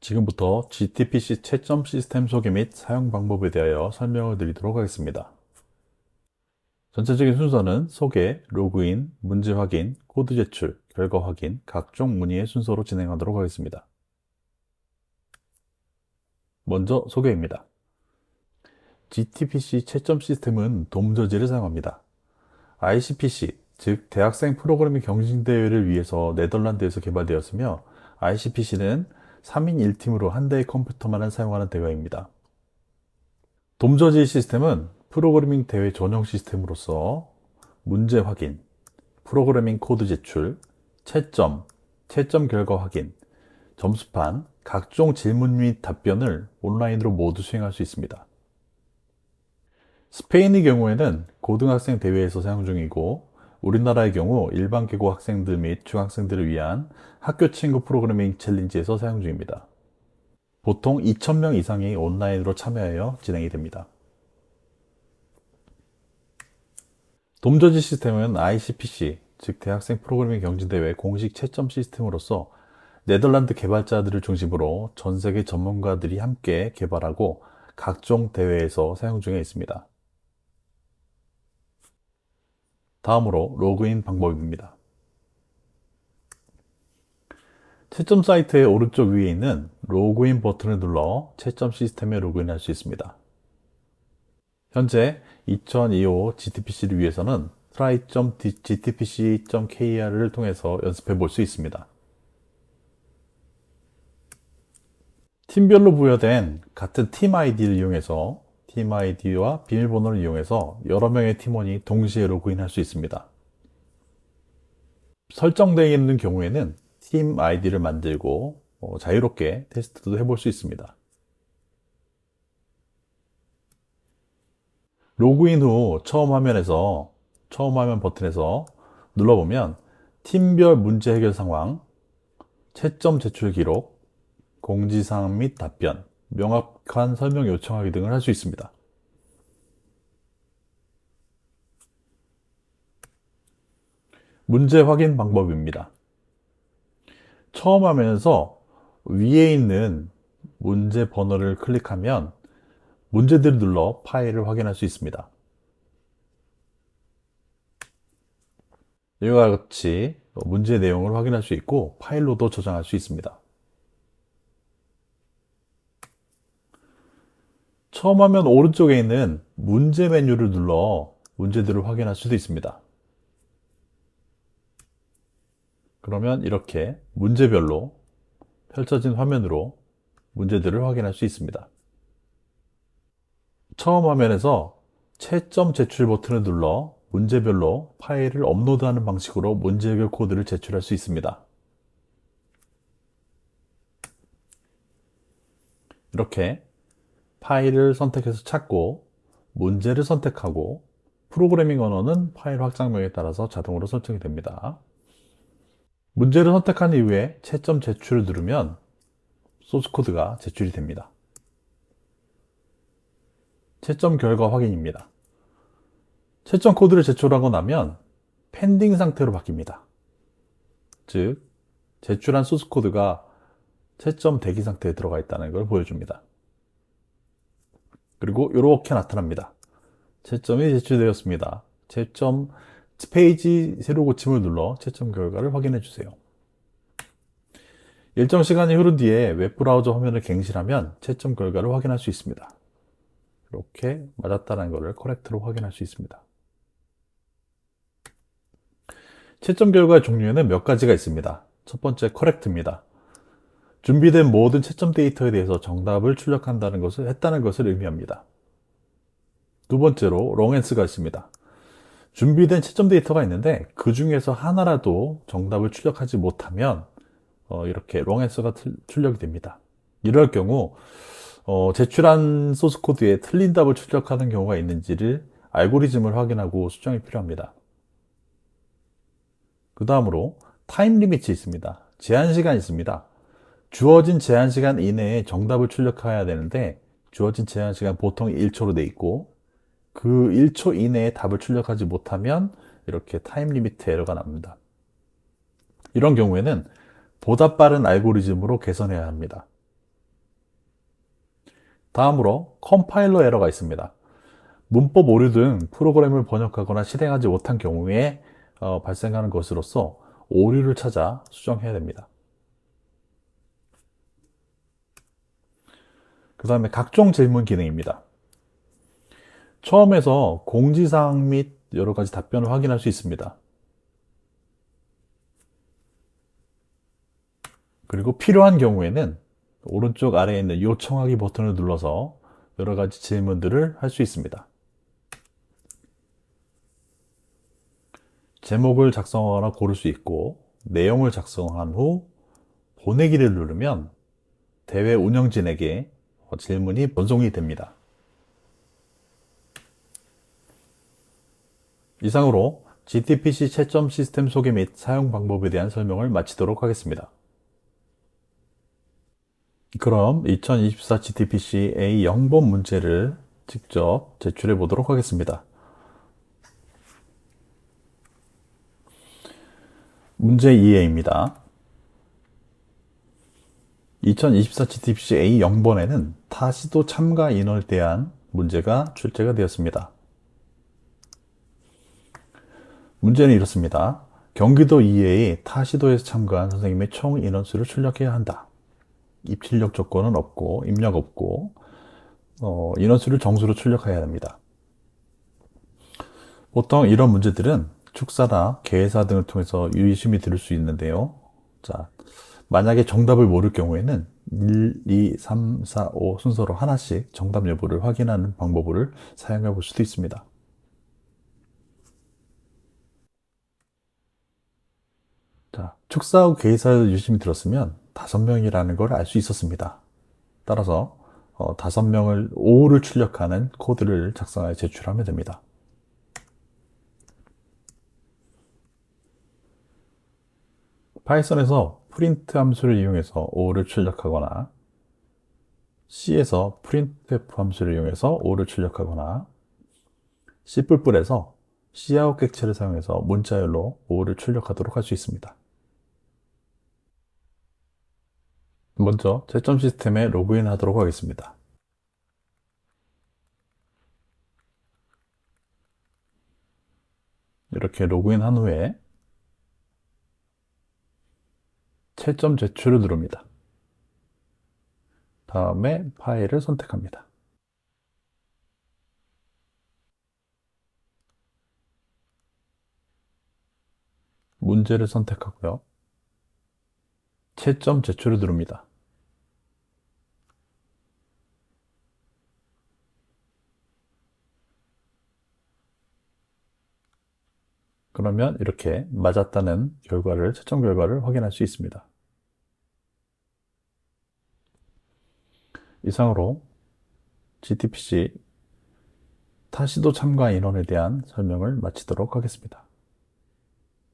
지금부터 GTPC 채점 시스템 소개 및 사용 방법에 대하여 설명을 드리도록 하겠습니다. 전체적인 순서는 소개, 로그인, 문제 확인, 코드 제출, 결과 확인, 각종 문의의 순서로 진행하도록 하겠습니다. 먼저 소개입니다. GTPC 채점 시스템은 돔저지를 사용합니다. ICPC, 즉 대학생 프로그래밍 경진대회를 위해서 네덜란드에서 개발되었으며 ICPC는 3인 1팀으로 한 대의 컴퓨터만을 사용하는 대회입니다. 돔저지 시스템은 프로그래밍 대회 전용 시스템으로서 문제 확인, 프로그래밍 코드 제출, 채점, 채점 결과 확인, 점수판, 각종 질문 및 답변을 온라인으로 모두 수행할 수 있습니다. 스페인의 경우에는 고등학생 대회에서 사용 중이고 우리나라의 경우 일반 계고 학생들 및 중학생들을 위한 학교 친구 프로그래밍 챌린지에서 사용 중입니다. 보통 2,000명 이상이 온라인으로 참여하여 진행이 됩니다. 돔저지 시스템은 ICPC, 즉 대학생 프로그래밍 경진대회 공식 채점 시스템으로서 네덜란드 개발자들을 중심으로 전 세계 전문가들이 함께 개발하고 각종 대회에서 사용 중에 있습니다. 다음으로 로그인 방법입니다. 채점 사이트의 오른쪽 위에 있는 로그인 버튼을 눌러 채점 시스템에 로그인할 수 있습니다. 현재 2025 GTPC를 위해서는 try.gtpc.kr을 통해서 연습해 볼 수 있습니다. 팀별로 부여된 같은 팀 아이디를 이용해서 팀 아이디와 비밀번호를 이용해서 여러 명의 팀원이 동시에 로그인할 수 있습니다. 설정되어 있는 경우에는 팀 아이디를 만들고 어, 자유롭게 테스트도 해볼 수 있습니다. 로그인 후 처음 화면에서 처음 화면 버튼에서 눌러보면 팀별 문제 해결 상황, 채점 제출 기록, 공지사항 및 답변, 명확한 설명 요청하기 등을 할 수 있습니다. 문제 확인 방법입니다. 처음 화면에서 위에 있는 문제 번호를 클릭하면 문제들을 눌러 파일을 확인할 수 있습니다. 이와 같이 문제 내용을 확인할 수 있고 파일로도 저장할 수 있습니다. 처음 화면 오른쪽에 있는 문제 메뉴를 눌러 문제들을 확인할 수도 있습니다. 그러면 이렇게 문제별로 펼쳐진 화면으로 문제들을 확인할 수 있습니다. 처음 화면에서 채점 제출 버튼을 눌러 문제별로 파일을 업로드하는 방식으로 문제 해결 코드를 제출할 수 있습니다. 이렇게 파일을 선택해서 찾고 문제를 선택하고 프로그래밍 언어는 파일 확장명에 따라서 자동으로 설정이 됩니다. 문제를 선택한 이후에 채점 제출을 누르면 소스 코드가 제출이 됩니다. 채점 결과 확인입니다. 채점 코드를 제출하고 나면 펜딩 상태로 바뀝니다. 즉, 제출한 소스 코드가 채점 대기 상태에 들어가 있다는 걸 보여줍니다. 그리고 이렇게 나타납니다. 채점이 제출되었습니다. 채점 페이지 새로 고침을 눌러 채점 결과를 확인해 주세요. 일정 시간이 흐른 뒤에 웹브라우저 화면을 갱신하면 채점 결과를 확인할 수 있습니다. 이렇게 맞았다는 것을 커렉트로 확인할 수 있습니다. 채점 결과의 종류에는 몇 가지가 있습니다. 첫 번째 커렉트입니다. 준비된 모든 채점 데이터에 대해서 정답을 출력한다는 것을 했다는 것을 의미합니다. 두 번째로 롱앤스가 있습니다. 준비된 채점 데이터가 있는데 그 중에서 하나라도 정답을 출력하지 못하면 어, 이렇게 롱앤스가 출력이 됩니다. 이럴 경우 어, 제출한 소스 코드에 틀린 답을 출력하는 경우가 있는지를 알고리즘을 확인하고 수정이 필요합니다. 그 다음으로 타임 리미트 있습니다. 제한 시간이 있습니다. 주어진 제한 시간 이내에 정답을 출력해야 되는데 주어진 제한 시간 보통 1초로 돼 있고 그 1초 이내에 답을 출력하지 못하면 이렇게 타임 리미트 에러가 납니다. 이런 경우에는 보다 빠른 알고리즘으로 개선해야 합니다. 다음으로 컴파일러 에러가 있습니다. 문법 오류 등 프로그램을 번역하거나 실행하지 못한 경우에 어, 발생하는 것으로서 오류를 찾아 수정해야 됩니다. 그 다음에 각종 질문 기능입니다. 처음에서 공지사항 및 여러 가지 답변을 확인할 수 있습니다. 그리고 필요한 경우에는 오른쪽 아래에 있는 요청하기 버튼을 눌러서 여러 가지 질문들을 할 수 있습니다. 제목을 작성하거나 고를 수 있고 내용을 작성한 후 보내기를 누르면 대회 운영진에게 질문이 전송이 됩니다. 이상으로 GTPC 채점 시스템 소개 및 사용 방법에 대한 설명을 마치도록 하겠습니다. 그럼 2024 GTPC A 0번 문제를 직접 제출해 보도록 하겠습니다. 문제 2회입니다. 2024 GTPC A 0번에는 타시도 참가 인원에 대한 문제가 출제가 되었습니다. 문제는 이렇습니다. 경기도 이외의 타 시도에서 참가한 선생님의 총 인원수를 출력해야 한다. 입출력 조건은 없고 입력 없고 어, 인원수를 정수로 출력해야 합니다. 보통 이런 문제들은 축사나 계사 등을 통해서 유의심이 들을 수 있는데요. 자, 만약에 정답을 모를 경우에는 1, 2, 3, 4, 5 순서로 하나씩 정답 여부를 확인하는 방법을 사용해 볼 수도 있습니다. 자, 축사하고 계사를 유심히 들었으면 다섯 명이라는 걸 알 수 있었습니다. 따라서 어, 다섯 명을 5를 출력하는 코드를 작성하여 제출하면 됩니다. 파이썬에서 프린트 함수를 이용해서 5를 출력하거나 C에서 printf 함수를 이용해서 5를 출력하거나 C++에서 Cout 객체를 사용해서 문자열로 5를 출력하도록 할 수 있습니다. 먼저 채점 시스템에 로그인 하도록 하겠습니다. 이렇게 로그인 한 후에 채점 제출을 누릅니다. 다음에 파일을 선택합니다. 문제를 선택하고요. 채점 제출을 누릅니다. 그러면 이렇게 맞았다는 결과를, 채점 결과를 확인할 수 있습니다. 이상으로 GTPC 타시도 참가 인원에 대한 설명을 마치도록 하겠습니다.